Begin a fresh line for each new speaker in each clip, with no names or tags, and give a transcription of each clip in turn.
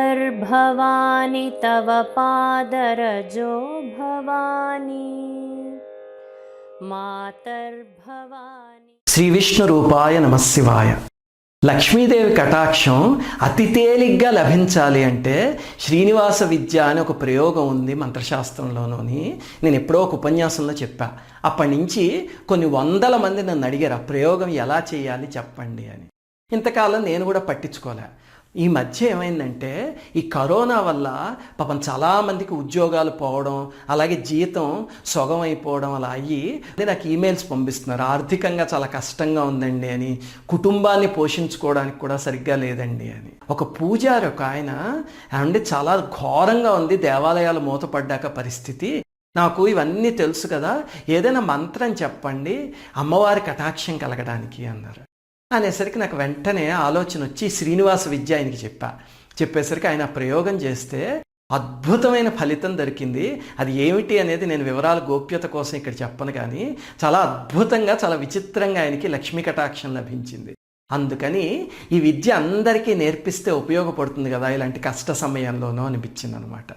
मातर्भवानि तव पादरजो भवानी मातर्भवानि
శ్రీ విష్ణు రూపాయ నమశివాయ లక్ష్మీదేవి కటాక్షం అతి తేలిగ్గా లభించాలి అంటే శ్రీనివాస విద్య అని ఒక ప్రయోగం ఉంది మంత్రశాస్త్రంలోనని నేను ఎప్పుడో ఒక ఉపన్యాసంలో చెప్పా అప్పటి నుంచి కొన్ని వందల మంది నన్ను అడిగారు ఆ ప్రయోగం ఎలా చేయాలి చెప్పండి అని ఇంతకాలం నేను కూడా పట్టించుకోలే ఈ మధ్య ఏమైందంటే ఈ కరోనా వల్ల పాపం చాలామందికి ఉద్యోగాలు పోవడం అలాగే జీతం సొగం అయిపోవడం అలా అయ్యి అదే నాకు ఈమెయిల్స్ పంపిస్తున్నారు. ఆర్థికంగా చాలా కష్టంగా ఉందండి అని కుటుంబాన్ని పోషించుకోవడానికి కూడా సరిగ్గా లేదండి అని. ఒక పూజారి ఒక ఆయన అంటే చాలా ఘోరంగా ఉంది దేవాలయాలు మూతపడ్డాక పరిస్థితి. నాకు ఇవన్నీ తెలుసు కదా ఏదైనా మంత్రం చెప్పండి అమ్మవారి కటాక్షం కలగడానికి అన్నారు. అనేసరికి నాకు వెంటనే ఆలోచన వచ్చి శ్రీనివాస విద్య ఆయనకి చెప్పా. చెప్పేసరికి ఆయన ప్రయోగం చేస్తే అద్భుతమైన ఫలితం దొరికింది. అది ఏమిటి అనేది నేను వివరాల గోప్యత కోసం ఇక్కడ చెప్పను కానీ చాలా అద్భుతంగా చాలా విచిత్రంగా ఆయనకి లక్ష్మీ కటాక్షం లభించింది. అందుకని ఈ విద్య అందరికీ నేర్పిస్తే ఉపయోగపడుతుంది కదా ఇలాంటి కష్ట సమయంలోనూ అనిపించింది అనమాట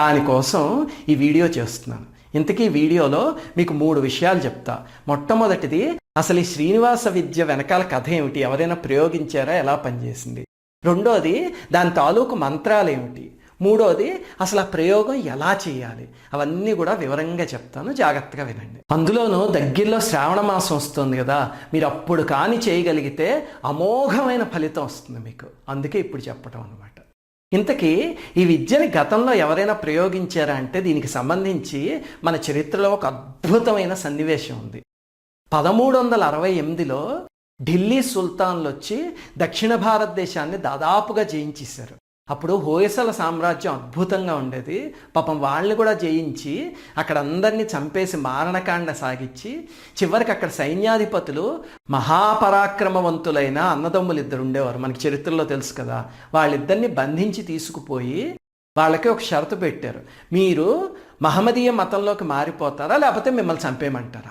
దానికోసం ఈ వీడియో చేస్తున్నాను. ఇంతకీ వీడియోలో మీకు మూడు విషయాలు చెప్తా. మొట్టమొదటిది అసలు ఈ శ్రీనివాస విద్య వెనకాల కథ ఏమిటి? ఎవరైనా ప్రయోగించారా? ఎలా పనిచేసింది? రెండోది దాని తాలూకు మంత్రాలు ఏమిటి? మూడోది అసలు ఆ ప్రయోగం ఎలా చేయాలి? అవన్నీ కూడా వివరంగా చెప్తాను. జాగ్రత్తగా వినండి. అందులోనూ దగ్గరలో శ్రావణ మాసం వస్తుంది కదా మీరు అప్పుడు కానీ చేయగలిగితే అమోఘమైన ఫలితం వస్తుంది మీకు. అందుకే ఇప్పుడు చెప్పటం అనమాట ఇంతకీ ఈ విద్యని గతంలో ఎవరైనా ప్రయోగించారా అంటే దీనికి సంబంధించి మన చరిత్రలో ఒక అద్భుతమైన సన్నివేశం ఉంది. పదమూడు వందల అరవై ఎనిమిదిలో ఢిల్లీ సుల్తాన్లు వచ్చి దక్షిణ భారతదేశాన్ని దాదాపుగా జయించేశారు. అప్పుడు హోయసల సామ్రాజ్యం అద్భుతంగా ఉండేది. పాపం వాళ్ళని కూడా జయించి అక్కడ అందరినీ చంపేసి మారణకాండ సాగించి చివరికి అక్కడ సైన్యాధిపతులు మహాపరాక్రమవంతులైన అన్నదమ్ములు ఇద్దరు ఉండేవారు. మనకి చరిత్రలో తెలుసు కదా. వాళ్ళిద్దరిని బంధించి తీసుకుపోయి వాళ్ళకి ఒక షరతు పెట్టారు. మీరు మహమ్మదీయ మతంలోకి మారిపోతారా? లేకపోతే మిమ్మల్ని చంపేయమంటారా?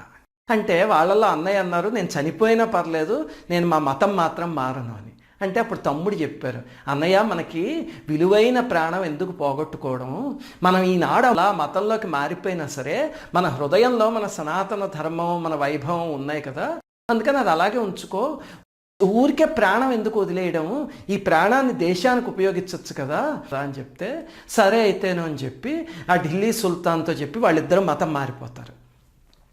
అంటే వాళ్ళల్లో అన్నయ్య అన్నారు నేను చనిపోయినా పర్లేదు నేను మా మతం మాత్రం మారను అని. అంటే అప్పుడు తమ్ముడు చెప్పారు అన్నయ్య మనకి విలువైన ప్రాణం ఎందుకు పోగొట్టుకోవడం? మనం ఈనాడు అలా మతంలోకి మారిపోయినా సరే మన హృదయంలో మన సనాతన ధర్మం మన వైభవం ఉన్నాయి కదా. అందుకని అది అలాగే ఉంచుకో. ఊరికే ప్రాణం ఎందుకు వదిలేయడం? ఈ ప్రాణాన్ని దేశానికి ఉపయోగించవచ్చు కదా. అని చెప్తే సరే అయితేను అని చెప్పి ఆ ఢిల్లీ సుల్తాన్తో చెప్పి వాళ్ళిద్దరూ మతం మారిపోతారు.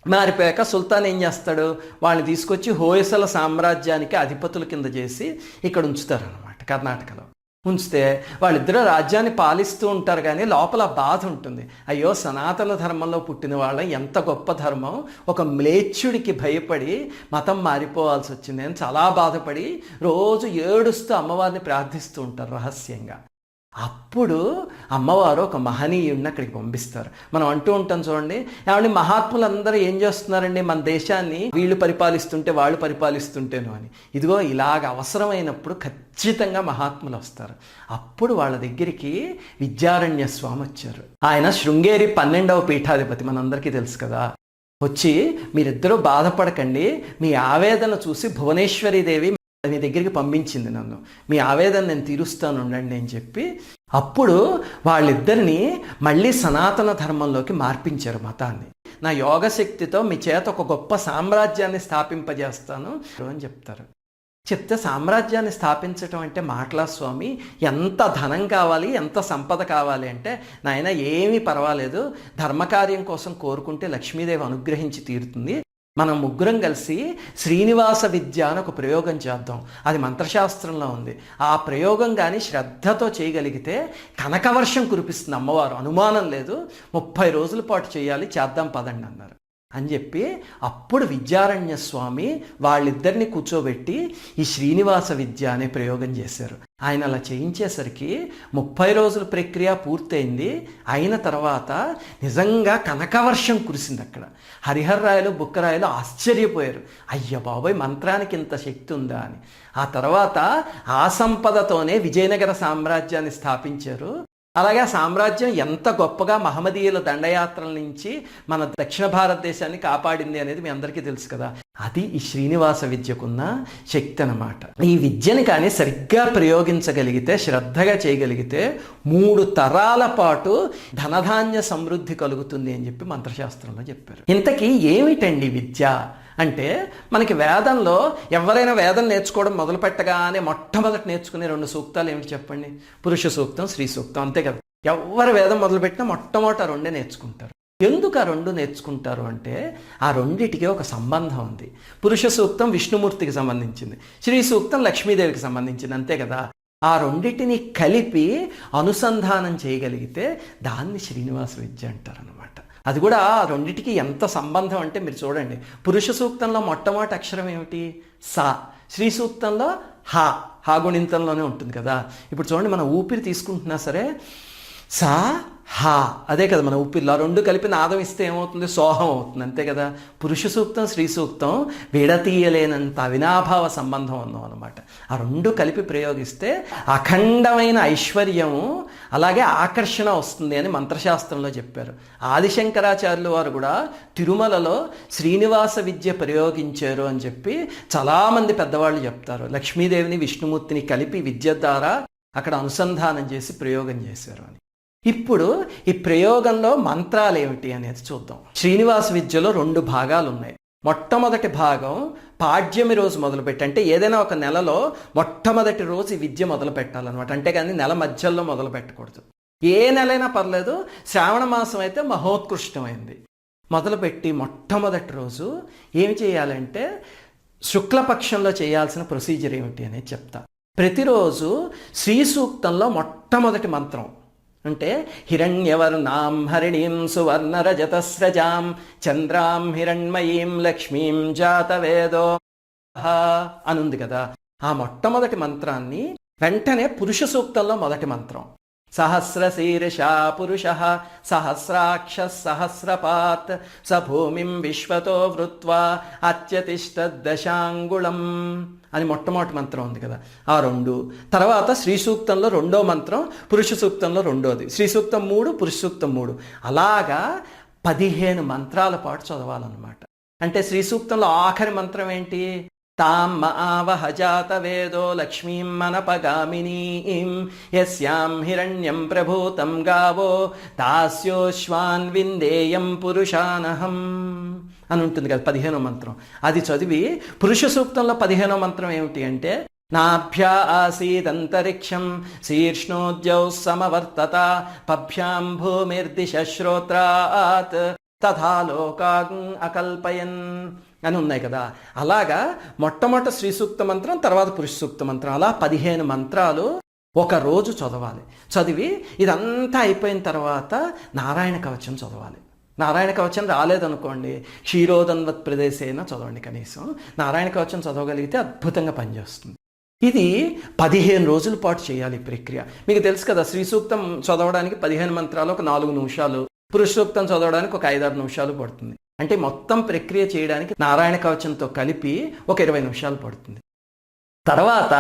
మారిపోయాక సుల్తాన్ ఏం చేస్తాడు? వాళ్ళని తీసుకొచ్చి హోయసల సామ్రాజ్యానికి అధిపతుల కింద చేసి ఇక్కడ ఉంచుతారు అనమాట కర్ణాటకలో. ఉంచితే వాళ్ళిద్దరూ రాజ్యాన్ని పాలిస్తూ ఉంటారు కానీ లోపల బాధ ఉంటుంది. అయ్యో సనాతన ధర్మంలో పుట్టిన వాళ్ళ ఎంత గొప్ప ధర్మం. ఒక మ్లేచ్చుడికి భయపడి మతం మారిపోవాల్సి వచ్చింది అని చాలా బాధపడి రోజు ఏడుస్తూ అమ్మవారిని ప్రార్థిస్తూ ఉంటారు రహస్యంగా. అప్పుడు అమ్మవారు ఒక మహనీయుడిని అక్కడికి పంపిస్తారు. మనం అంటూ ఉంటాం చూడండి ఏమండి మహాత్ములందరూ ఏం చేస్తున్నారండి మన దేశాన్ని? వీళ్ళు పరిపాలిస్తుంటే వాళ్ళు పరిపాలిస్తుంటేను అని. ఇదిగో ఇలాగ అవసరమైనప్పుడు ఖచ్చితంగా మహాత్ములు వస్తారు. అప్పుడు వాళ్ళ దగ్గరికి విద్యారణ్య స్వామి వచ్చారు. ఆయన శృంగేరి పన్నెండవ పీఠాధిపతి మనందరికీ తెలుసు కదా. వచ్చి మీరిద్దరూ బాధపడకండి. మీ ఆవేదన చూసి భువనేశ్వరి మీ దగ్గరికి పంపించింది నన్ను. మీ ఆవేదన నేను తీరుస్తాను ఉండండి అని చెప్పి అప్పుడు వాళ్ళిద్దరిని మళ్ళీ సనాతన ధర్మంలోకి మార్పించారు మతాన్ని. నా యోగ శక్తితో మీ చేత ఒక గొప్ప సామ్రాజ్యాన్ని స్థాపింపజేస్తాను అని చెప్తారు. చెప్తే సామ్రాజ్యాన్ని స్థాపించటం అంటే మాటలా స్వామి ఎంత ధనం కావాలి ఎంత సంపద కావాలి అంటే నాయన ఏమీ పర్వాలేదు. ధర్మకార్యం కోసం కోరుకుంటే లక్ష్మీదేవి అనుగ్రహించి తీరుతుంది. మనం ముగ్గురం కలిసి శ్రీనివాస విద్య అని ఒక ప్రయోగం చేద్దాం. అది మంత్రశాస్త్రంలో ఉంది. ఆ ప్రయోగం కానీ శ్రద్ధతో చేయగలిగితే కనకవర్షం కురిపిస్తుంది అమ్మవారు. అనుమానం లేదు. ముప్పై రోజుల పాటు చేయాలి. చేద్దాం పదండి అన్నారు. అని చెప్పి అప్పుడు విద్యారణ్య స్వామి వాళ్ళిద్దరిని కూర్చోబెట్టి ఈ శ్రీనివాస విద్య అనే ప్రయోగం చేశారు. ఆయన అలా చేయించేసరికి ముప్పై రోజుల ప్రక్రియ పూర్తయింది. అయిన తర్వాత నిజంగా కనకవర్షం కురిసింది అక్కడ. హరిహర్రాయలు బుక్కరాయలు ఆశ్చర్యపోయారు. అయ్య బాబోయ్ మంత్రానికి ఇంత శక్తి ఉందా అని. ఆ తర్వాత ఆ సంపదతోనే విజయనగర సామ్రాజ్యాన్ని స్థాపించారు. అలాగే ఆ సామ్రాజ్యం ఎంత గొప్పగా మహమ్మదీయుల దండయాత్రల నుంచి మన దక్షిణ భారతదేశాన్ని కాపాడింది అనేది మీ అందరికీ తెలుసు కదా. అది ఈ శ్రీనివాస విద్యకున్న శక్తి అన్నమాట. ఈ విద్యని కానీ సరిగ్గా ప్రయోగించగలిగితే శ్రద్ధగా చేయగలిగితే మూడు తరాల పాటు ధనధాన్య సమృద్ధి కలుగుతుంది అని చెప్పి మంత్రశాస్త్రంలో చెప్పారు. ఇంతకీ ఏమిటండి విద్య? అంటే మనకి వేదంలో ఎవరైనా వేదం నేర్చుకోవడం మొదలు పెట్టగానే మొట్టమొదటి నేర్చుకునే రెండు సూక్తాలు ఏమిటి చెప్పండి? పురుష సూక్తం స్త్రీ సూక్తం అంతే ఎవరు వేదం మొదలుపెట్టినా మొట్టమొదట ఆ రెండే నేర్చుకుంటారు. ఎందుకు ఆ రెండు నేర్చుకుంటారు అంటే ఆ రెండిటికి ఒక సంబంధం ఉంది. పురుష సూక్తం విష్ణుమూర్తికి సంబంధించింది. శ్రీ సూక్తం లక్ష్మీదేవికి సంబంధించింది. అంతే కదా? ఆ రెండింటిని కలిపి అనుసంధానం చేయగలిగితే దాన్ని శ్రీనివాస విద్య అంటారు అనమాట అది కూడా ఆ రెండిటికి ఎంత సంబంధం అంటే మీరు చూడండి. పురుష సూక్తంలో మొట్టమొదటి అక్షరం ఏమిటి? సా. శ్రీ సూక్తంలో హా. హా గుణింతంలోనే ఉంటుంది కదా? ఇప్పుడు చూడండి మనం ఊపిరి తీసుకుంటున్నా సరే సా హా. అదే కదా మన ఊపిరిలో రెండు కలిపి నాదం ఇస్తే ఏమవుతుంది? సోహం అవుతుంది. అంతే కదా. పురుష సూక్తం స్త్రీ సూక్తం విడతీయలేనంత అవినాభావ సంబంధం ఉన్నాం అనమాట ఆ రెండు కలిపి ప్రయోగిస్తే అఖండమైన ఐశ్వర్యము అలాగే ఆకర్షణ వస్తుంది అని మంత్రశాస్త్రంలో చెప్పారు. ఆదిశంకరాచార్యులు వారు కూడా తిరుమలలో శ్రీనివాస విద్య ప్రయోగించారు అని చెప్పి చాలామంది పెద్దవాళ్ళు చెప్తారు. లక్ష్మీదేవిని విష్ణుమూర్తిని కలిపి విద్య ద్వారా అక్కడ అనుసంధానం చేసి ప్రయోగం చేశారు అని. ఇప్పుడు ఈ ప్రయోగంలో మంత్రాలు ఏమిటి అనేది చూద్దాం. శ్రీనివాస విద్యలో రెండు భాగాలు ఉన్నాయి మొట్టమొదటి భాగం పాడ్యమి రోజు మొదలుపెట్టి అంటే ఏదైనా ఒక నెలలో మొట్టమొదటి రోజు ఈ విద్య మొదలు పెట్టాలన్నమాట అంటే కానీ నెల మధ్యలో మొదలు పెట్టకూడదు ఏ నెలైనా పర్లేదు శ్రావణ మాసం అయితే మహోత్కృష్టమైంది. మొదలుపెట్టి మొట్టమొదటి రోజు ఏమి చేయాలంటే శుక్లపక్షంలో చేయాల్సిన ప్రొసీజర్ ఏమిటి అనేది చెప్తా. ప్రతిరోజు శ్రీ సూక్తంలో మొట్టమొదటి మంత్రం. అంటే హిరణ్యవర్ణాం హరిణీం సువర్ణరజతస్రజాం చంద్రాం హిరణ్మయీం లక్ష్మీం జాతవేదో అనుంది కదా. ఆ మొట్టమొదటి మంత్రాన్ని వెంటనే పురుష సూక్తంలో మొదటి మంత్రం. సహస్రశీర్షా పురుష సహస్రాక్ష సహస్రపాత్ స భూమిం విశ్వతో వృత్వా అత్యతిష్ట దశాంగుళం అని మొట్టమొదటి మంత్రం ఉంది కదా. ఆ రెండు. తర్వాత శ్రీ సూక్తంలో రెండో మంత్రం పురుష సూక్తంలో రెండోది. శ్రీ సూక్తం మూడు పురుష సూక్తం మూడు. అలాగా పదిహేను మంత్రాల పాటు చదవాలన్నమాట. అంటే శ్రీ సూక్తంలో ఆఖరి మంత్రం ఏంటి? తాం ఆవహ జాతవేదో లక్ష్మీం మనపగామినీం యస్యాం హిరణ్యం ప్రభూతం గావో దాస్యోశ్వాన్ విందేయం పురుషానహం అని ఉంటుంది కదా పదిహేనో మంత్రం. అది చదివి పురుష సూక్తంలో పదిహేనో మంత్రం ఏమిటి అంటే నాభ్యా ఆసీదంతరిక్షం శీర్ష్ణోద్యౌ సమవర్తత పభ్యాం భూమిర్దిశ శ్రోత్రాత్ తథా లోకాగ్ అకల్పయన్। అని ఉన్నాయి కదా. అలాగా మొట్టమొదట శ్రీ సూక్త మంత్రం తర్వాత పురుష సూక్త మంత్రం. అలా పదిహేను మంత్రాలు ఒక రోజు చదవాలి. చదివి ఇదంతా అయిపోయిన తర్వాత నారాయణ కవచం చదవాలి. నారాయణ కవచం రాలేదనుకోండి క్షీరోదన్వత్ ప్రదేశైనా చదవండి కనీసం. నారాయణ కవచం చదవగలిగితే అద్భుతంగా పనిచేస్తుంది. ఇది పదిహేను రోజుల పాటు చేయాలి ఈ ప్రక్రియ. మీకు తెలుసు కదా శ్రీ సూక్తం చదవడానికి పదిహేను మంత్రాలు ఒక నాలుగు నిమిషాలు పురుష సూక్తం చదవడానికి ఒక ఐదారు నిమిషాలు పడుతుంది. అంటే మొత్తం ప్రక్రియ చేయడానికి నారాయణ కవచంతో కలిపి ఒక ఇరవై నిమిషాలు పడుతుంది. తర్వాత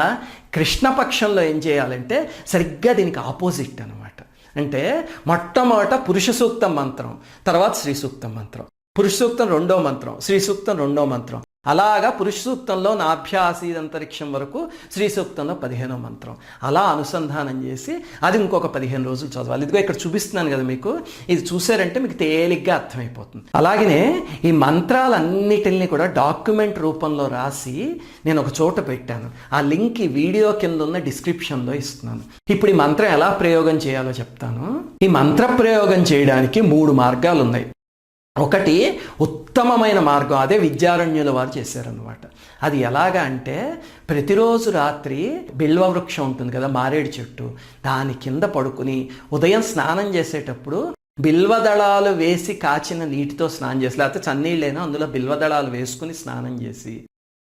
కృష్ణపక్షంలో ఏం చేయాలంటే సరిగ్గా దీనికి ఆపోజిట్ అనమాట అంటే మొట్టమొదట పురుష సూక్తం మంత్రం తర్వాత శ్రీ సూక్తం మంత్రం. పురుష సూక్తం రెండో మంత్రం శ్రీ సూక్తం రెండో మంత్రం. అలాగా పురుష సూక్తంలో నాభ్యాసీద్ అంతరిక్షం వరకు శ్రీ సూక్తంలో పదిహేనో మంత్రం. అలా అనుసంధానం చేసి అది ఇంకొక పదిహేను రోజులు చదవాలి. ఇదిగో ఇక్కడ చూపిస్తున్నాను కదా మీకు. ఇది చూసారంటే మీకు తేలిగ్గా అర్థమైపోతుంది. అలాగనే ఈ మంత్రాలన్నిటిని కూడా డాక్యుమెంట్ రూపంలో రాసి నేను ఒక చోట పెట్టాను. ఆ లింక్ ఈ వీడియో కింద ఉన్న డిస్క్రిప్షన్లో ఇస్తున్నాను. ఇప్పుడు ఈ మంత్రం ఎలా ప్రయోగం చేయాలో చెప్తాను. ఈ మంత్ర ప్రయోగం చేయడానికి మూడు మార్గాలు ఉన్నాయి ఒకటి ఉత్తమమైన మార్గం. అదే విద్యారణ్యుల వారు చేశారనమాట అది ఎలాగా అంటే ప్రతిరోజు రాత్రి బిల్వ వృక్షం ఉంటుంది కదా మారేడు చెట్టు. దాని కింద పడుకుని ఉదయం స్నానం చేసేటప్పుడు బిల్వదళాలు వేసి కాచిన నీటితో స్నానం చేసి లేకపోతే చన్నీళ్ళైనా అందులో బిల్వదళాలు వేసుకుని స్నానం చేసి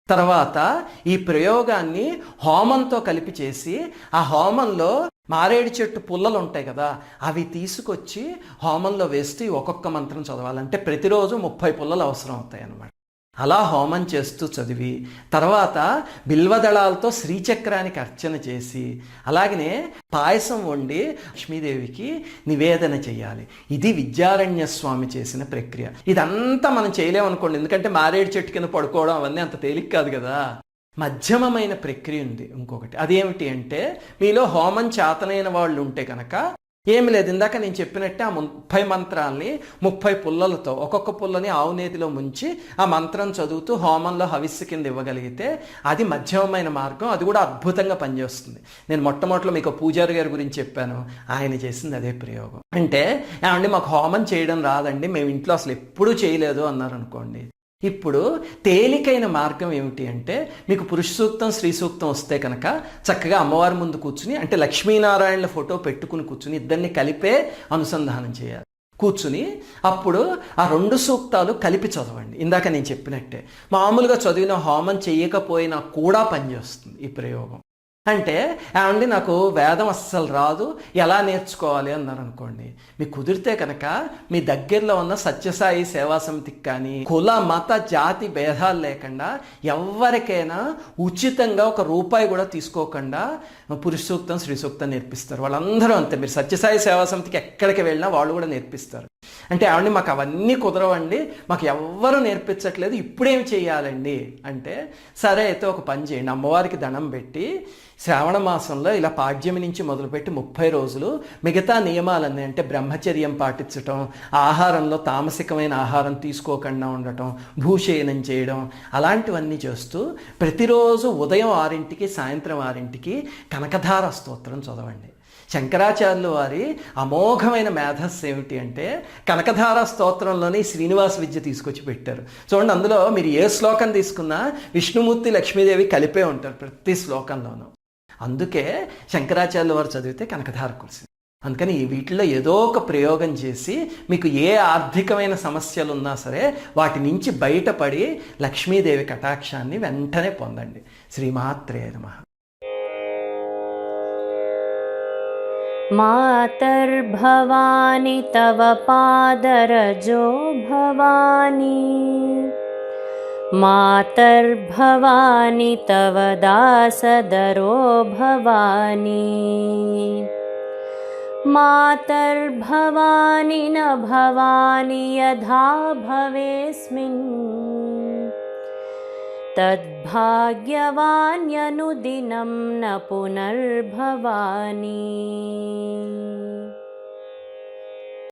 తర్వాత ఈ ప్రయోగాన్ని హోమంతో కలిపి చేసి ఆ హోమంలో మారేడు చెట్టు పుల్లలు ఉంటాయి కదా అవి తీసుకొచ్చి హోమంలో వేస్తూ ఒక్కొక్క మంత్రం చదవాలంటే ప్రతిరోజు ముప్పై పుల్లలు అవసరం అవుతాయి అన్నమాట అలా హోమం చేస్తూ చదివి తర్వాత బిల్వదళాలతో శ్రీచక్రానికి అర్చన చేసి అలాగనే పాయసం వండి లక్ష్మీదేవికి నివేదన చేయాలి ఇది విద్యారణ్య స్వామి చేసిన ప్రక్రియ. ఇదంతా మనం చేయలేమనుకోండి. ఎందుకంటే మారేడు చెట్టు కింద పడుకోవడం అవన్నీ అంత తేలిక కాదు కదా. మధ్యమమైన ప్రక్రియ ఉంది ఇంకొకటి. అదేమిటి అంటే మీలో హోమం చేతనైన వాళ్ళు ఉంటే కనుక ఏమి లేదు ఇందాక నేను చెప్పినట్టే ఆ ముప్పై మంత్రాల్ని ముప్పై పుల్లలతో ఒక్కొక్క పుల్లని ఆవు నేతిలో ముంచి ఆ మంత్రం చదువుతూ హోమంలో హవిస్సు కింద ఇవ్వగలిగితే అది మధ్యమమైన మార్గం అది కూడా అద్భుతంగా పనిచేస్తుంది. నేను మొట్టమొదటిలో మీకు పూజారి గారి గురించి చెప్పాను ఆయన చేసింది అదే ప్రయోగం. అంటే ఏమండి మాకు హోమం చేయడం రాదండి మేము ఇంట్లో అసలు ఎప్పుడూ చేయలేదు అన్నారు అనుకోండి. ఇప్పుడు తేలికైన మార్గం ఏమిటి అంటే మీకు పురుష సూక్తం స్త్రీ సూక్తం వస్తే కనుక చక్కగా అమ్మవారి ముందు కూర్చుని అంటే లక్ష్మీనారాయణల ఫోటో పెట్టుకుని కూర్చుని ఇద్దరిని కలిపే అనుసంధానం చేయాలి. కూర్చుని అప్పుడు ఆ రెండు సూక్తాలు కలిపి చదవండి. ఇందాక నేను చెప్పినట్టే మామూలుగా చదివిన హోమం చేయకపోయినా కూడా పనిచేస్తుంది ఈ ప్రయోగం. అంటే ఏమండి నాకు వేదం అస్సలు రాదు. ఎలా నేర్చుకోవాలి? అన్నారు అనుకోండి మీకు కుదిరితే కనుక మీ దగ్గరలో ఉన్న సత్యసాయి సేవా సమితికి కానీ కుల మత జాతి భేదాలు లేకుండా ఎవరికైనా ఉచితంగా ఒక రూపాయి కూడా తీసుకోకుండా పురుష సూక్తం శ్రీ సూక్తం నేర్పిస్తారు. వాళ్ళందరూ అంతే. మీరు సత్యసాయి సేవా సమితికి ఎక్కడికి వెళ్ళినా వాళ్ళు కూడా నేర్పిస్తారు. అంటే ఏమండి మాకు అవన్నీ కుదరవండి మాకు ఎవ్వరూ నేర్పించట్లేదు ఇప్పుడేం చేయాలండి? అంటే సరే అయితే ఒక పని చేయండి. అమ్మవారికి దండం పెట్టి శ్రావణ మాసంలో ఇలా పాడ్యమి నుంచి మొదలుపెట్టి ముప్పై రోజులు మిగతా నియమాలన్నీ అంటే బ్రహ్మచర్యం పాటించటం ఆహారంలో తామసికమైన ఆహారం తీసుకోకుండా ఉండటం భూషయనం చేయడం అలాంటివన్నీ చేస్తూ ప్రతిరోజు ఉదయం ఆరింటికి సాయంత్రం ఆరింటికి కనకధార స్తోత్రం చదవండి. శంకరాచార్యులు వారి అమోఘమైన మేధస్సు ఏమిటి అంటే కనకధార స్తోత్రంలోని శ్రీనివాస విద్య తీసుకొచ్చి పెట్టారు. చూడండి అందులో మీరు ఏ శ్లోకం తీసుకున్నా విష్ణుమూర్తి లక్ష్మీదేవి కలిపే ఉంటారు ప్రతి శ్లోకంలోనూ. అందుకే శంకరాచార్యుల వారు చదివితే కనకధార కురిసింది. అందుకని వీటిలో ఏదో ఒక ప్రయోగం చేసి మీకు ఏ ఆర్థికమైన సమస్యలు ఉన్నా సరే వాటి నుంచి బయటపడి లక్ష్మీదేవి కటాక్షాన్ని వెంటనే పొందండి. శ్రీమాత్రే నమః.
मातर्भवानि तव पादरजो भवानी। मातर्भवानि तव दासदरो भवानी। मातर्भवानि न भवानि यथा भवेस्मिन् तद्भाग्यवान्यनुदिनं न पुनर्भवानि